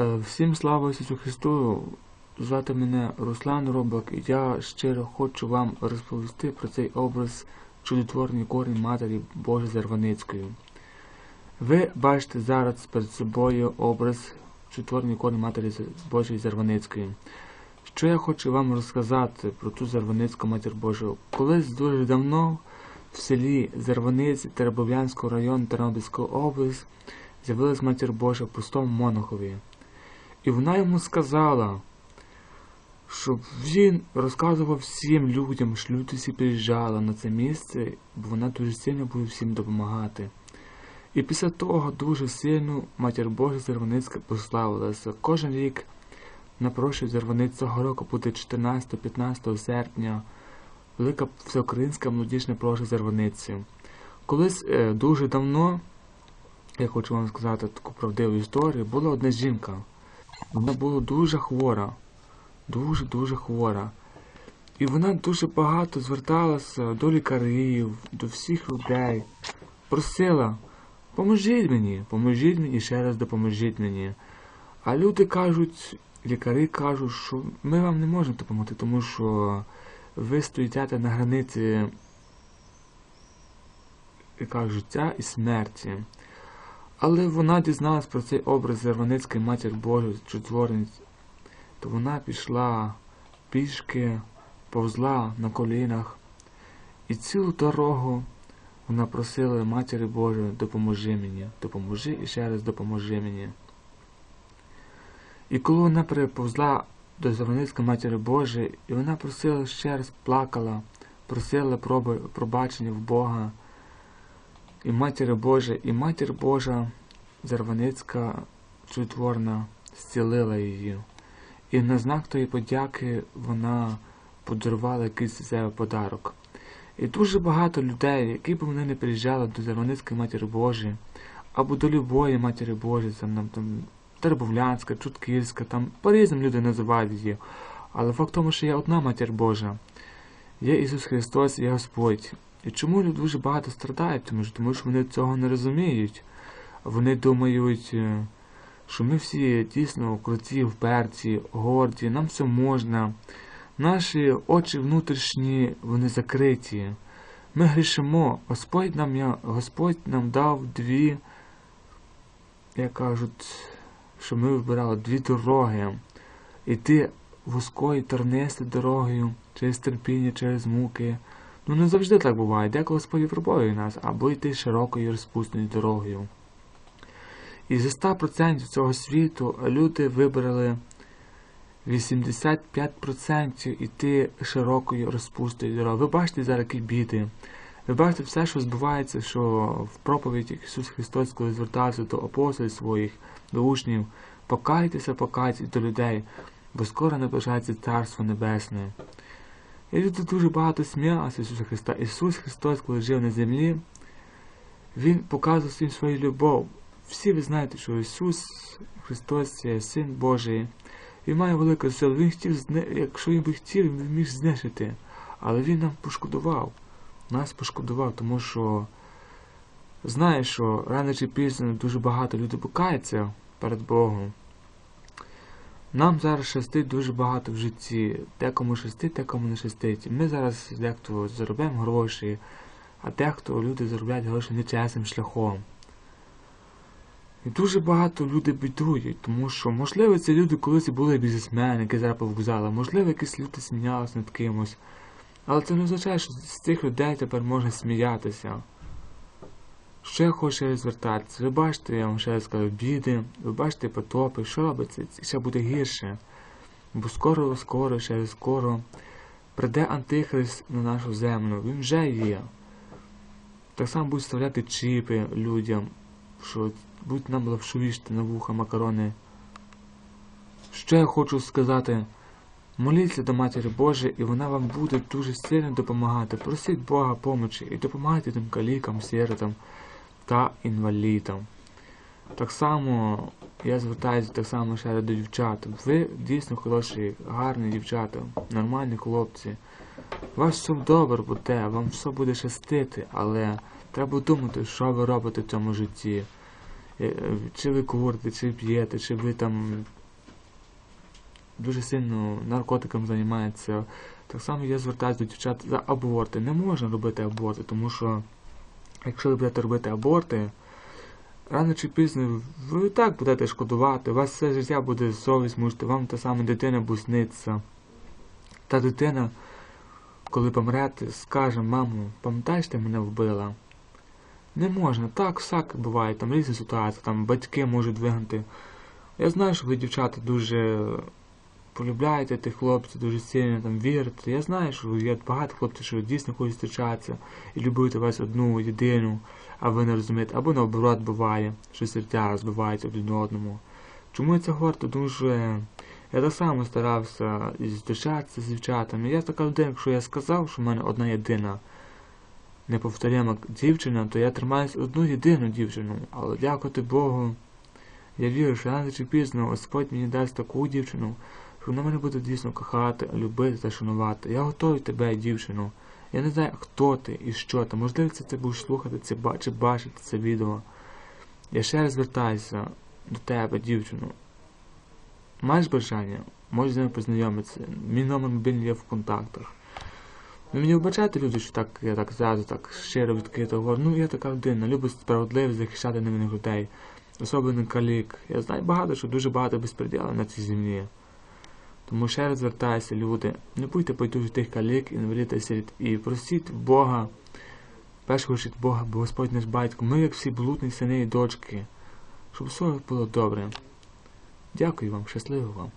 Е, Всім слава Ісусу Христу! Звати мене Руслан Робок, і я щиро хочу вам розповісти про цей образ чудотворної корінь Матері Божої Зарваницької. Ви бачите зараз перед собою образ чудотворної корінь Матері Божої Зарваницької. Що я хочу вам розказати про ту Зарваницьку Матір Божу? Колись дуже давно в селі Зарваниць Теребовлянського району Тернопільської області з'явилась Матір Божа в простому монахові. І вона йому сказала, щоб він розказував всім людям, що люди всі приїжджали на це місце, бо вона дуже сильно буде всім допомагати. І після того дуже сильно Матір Божа Зарваницька прославилася. Кожен рік на прощу Зарваниць цього року буде 14-15 серпня велика всеукраїнська молодіжна проща Зарваниці. Колись е, дуже давно, я хочу вам сказати таку правдиву історію, була одна жінка. Вона була дуже хвора, дуже-дуже хвора. І вона дуже багато зверталася до лікарів, до всіх людей. Просила, поможіть мені, поможіть мені, ще раз допоможіть мені. А люди кажуть, лікарі кажуть, що ми вам не можемо допомогти, тому що ви стоїте на границі яка життя і смерті. Але вона дізналась про цей образ Зарваницької Матір Божої чудотворниць, то вона пішла пішки, повзла на колінах, і цілу дорогу вона просила Матері Божої, допоможи мені, допоможи і ще раз допоможи мені. І коли вона приповзла до Зарваницької Матері Божої, і вона просила ще раз плакала, просила пробачення в Бога і Матір Божа, і Матір Божа Зарваницька чудотворна зцілила її. І на знак тої подяки вона подарувала якийсь себе подарок. І дуже багато людей, які б вони не приїжджали до Зарваницької Матері Божої, або до любої Матері Божої, там, там Тербовлянська, Чутківська, там по-різному люди називають її. Але факт в тому, що є одна Матір Божа, є Ісус Христос, є Господь. І чому люди дуже багато страдають? Тому що, тому що вони цього не розуміють. Вони думають, е, що ми всі дійсно круті, вперті, горді, нам все можна. Наші очі внутрішні, вони закриті. Ми грішимо. Господь нам Господь нам дав дві, як кажуть, що ми вибирали дві дороги. Іти вузькою тернистою дорогою, через терпіння, через муки. Ну не завжди так буває, деколи Господь випробує нас, або йти широкою розпусною дорогою. І зі 100% цього світу люди вибрали 85% іти широкою розпустою дорогою. Ви бачите зараз які біди. Ви бачите все, що збувається, що в проповіді Ісус Христос, коли звертався до апостолів своїх, до учнів, покайтеся, покайтеся до людей, бо скоро наближається Царство Небесне. І люди дуже багато сміялися Ісуса Христа. Ісус Христос, коли жив на землі, Він показував всім свою любов. Всі ви знаєте, що Ісус Христос це Син Божий. Він має велику силу. Він хотів, якщо він би хотів, він міг знищити. Але Він нам пошкодував. Нас пошкодував, тому що знає, що рано чи пізно дуже багато людей покаються перед Богом. Нам зараз щастить дуже багато в житті. Декому щастить, декому не щастить. Ми зараз дехто заробляємо гроші, а дехто люди заробляють гроші нечесним шляхом. І дуже багато людей бідують, тому що, можливо, ці люди колись були бізнесмени, які зараз повказали, можливо, якісь люди сміялися над кимось. Але це не означає, що з цих людей тепер можна сміятися. Я хочу звертатися? Ви бачите, я вам ще раз біди, ви бачите потопи, що робиться, ще буде гірше. Бо скоро, скоро, ще скоро прийде Антихрист на нашу землю, він вже є. Так само будуть вставляти чіпи людям, що будуть нам лапшовішти на вуха макарони. Що я хочу сказати? Моліться до Матері Божої, і вона вам буде дуже сильно допомагати. Просіть Бога помочі і допомагайте тим калікам, сіротам та інвалідам. Так само я звертаюся так само ще до дівчат. Ви дійсно хороші, гарні дівчата, нормальні хлопці. У вас все добре буде, вам все буде щастити, але треба думати, що ви робите в цьому житті. е, е, чи ви курите, чи п'єте, чи ви там дуже сильно наркотиком займаєтеся. Так само я звертаюся до дівчат за аборти. Не можна робити аборти, тому що якщо ви будете робити аборти, рано чи пізно ви так будете шкодувати, у вас все життя буде совість мучити, вам та сама дитина буде сниться. Та дитина, коли помрете, скаже, мамо, пам'ятаєш, ти мене вбила? Не можна, так всяке буває, там різні ситуації, там батьки можуть вигнати. Я знаю, що ви, дівчата, дуже полюбляєте тих хлопців, дуже сильно там вірите. Я знаю, що є багато хлопців, що дійсно хочуть зустрічатися і любити вас одну єдину, а ви не розумієте, або наоборот буває, що серця розбиваються один одному. Чому я це говорю? Тому що я так само старався зустрічатися з дівчатами. Я така людина, якщо я сказав, що в мене одна єдина неповторима дівчина, то я тримаюсь одну єдину дівчину. Але дякувати Богу, я вірю, що рано чи пізно Господь мені дасть таку дівчину, що вона мене буде дійсно кохати, любити та шанувати. Я готовий тебе, дівчину. Я не знаю, хто ти і що ти. Можливо, це ти будеш слухати це чи бачити це відео. Я ще раз звертаюся до тебе, дівчину. Маєш бажання? Можеш з ними познайомитися. Мій номер мобільний є в контактах. Ви мені вбачаєте, люди, що так, я так зразу так щиро відкрито говорю. Ну, я така людина, люблю справедливість захищати невинних людей. Особливо калік. Я знаю багато, що дуже багато безпреділу на цій землі. Тому ще раз звертаюся, люди, не будьте байдужі тих калік, інвалідів не сиріт. І просіть Бога, першого від Бога, бо Господь наш батько, ми, як всі блудні сини і дочки, щоб все було добре. Дякую вам, щасливо вам.